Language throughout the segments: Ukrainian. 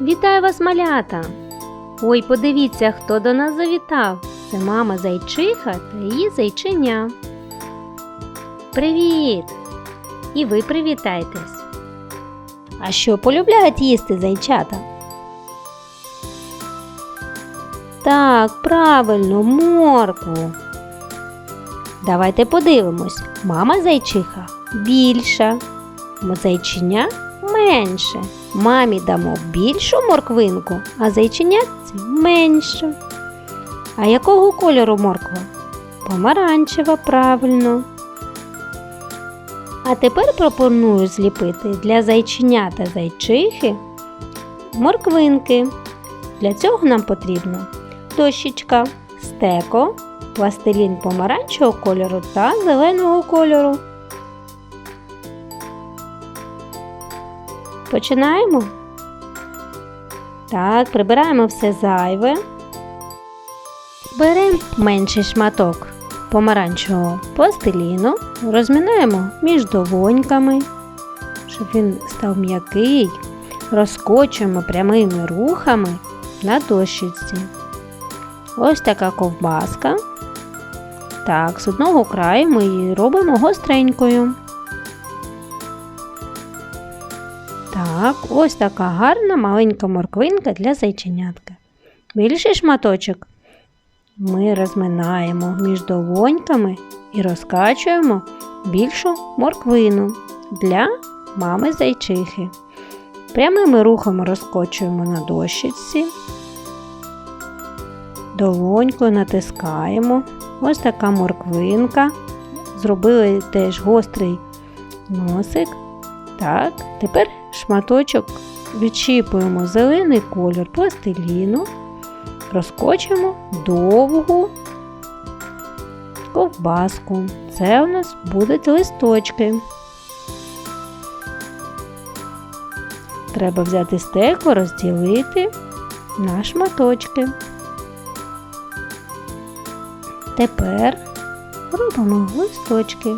Вітаю вас, малята! Ой, подивіться, хто до нас завітав. Це мама зайчиха та її зайчиня. Привіт! І ви привітайтесь. А що полюбляють їсти зайчата? Так, правильно, моркву. Давайте подивимось. Мама зайчиха більша, зайчиня менше. Мамі дамо більшу морквинку, а зайченятці меншу. А якого кольору морква? Помаранчева, правильно. А тепер пропоную зліпити для зайченя та зайчихи морквинки. Для цього нам потрібно дощечка, стеко, пластилін помаранчевого кольору та зеленого кольору. Починаємо. Так, прибираємо все зайве. Беремо менший шматок помаранчевого пластиліну, розмінаємо між долоньками, щоб він став м'який, розкочуємо прямими рухами на дощечці. Ось така ковбаска. Так, з одного краю ми її робимо гостренькою. Так, ось така гарна маленька морквинка для зайченятка. Більший шматочок ми розминаємо між долоньками і розкачуємо більшу морквину для мами зайчихи. Прямими рухами розкочуємо на дощечці, долонькою натискаємо. Ось така морквинка. Зробили теж гострий носик. Так, тепер шматочок відчіпуємо зелений колір пластиліну, розкочимо довгу ковбаску. Це у нас будуть листочки. Треба взяти стекло, розділити на шматочки. Тепер робимо листочки.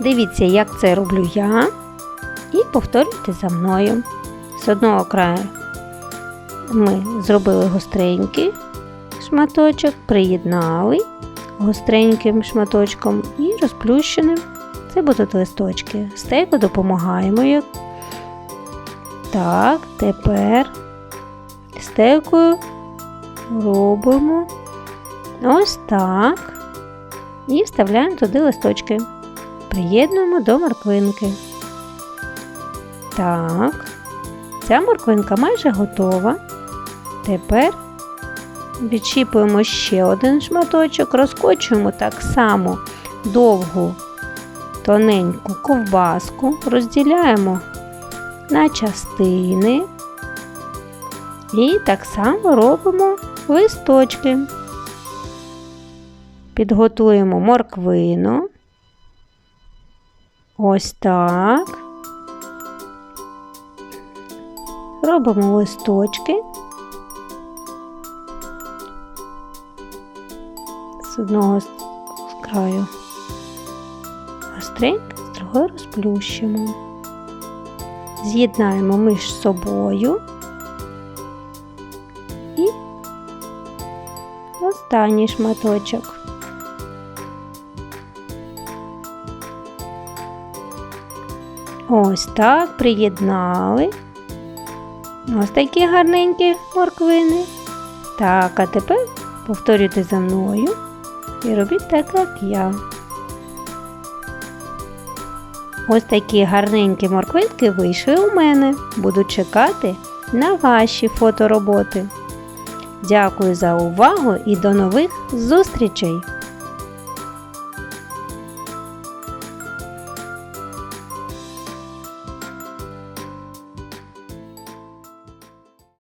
Дивіться, як це роблю я. І повторюйте за мною. З одного краю ми зробили гостренький шматочок, приєднали гостреньким шматочком і розплющеним. Це будуть листочки. Стейку допомагаємо. як. Так, тепер стейкою робимо ось так. І вставляємо туди листочки приєднуємо до морквинки. Так, ця морквинка майже готова. Тепер відчіпуємо ще один шматочок, розкочуємо так само довгу тоненьку ковбаску, розділяємо на частини і так само робимо листочки. Підготуємо морквину. Ось так. Робимо листочки. З одного з краю гостренько, з другого розплющимо. З'єднаємо між собою і останній шматочок. Ось так приєднали. Ось такі гарненькі морквини. Так, а тепер повторюйте за мною і робіть так, як я. Ось такі гарненькі морквинки вийшли у мене. Буду чекати на ваші фотороботи. Дякую за увагу і до нових зустрічей!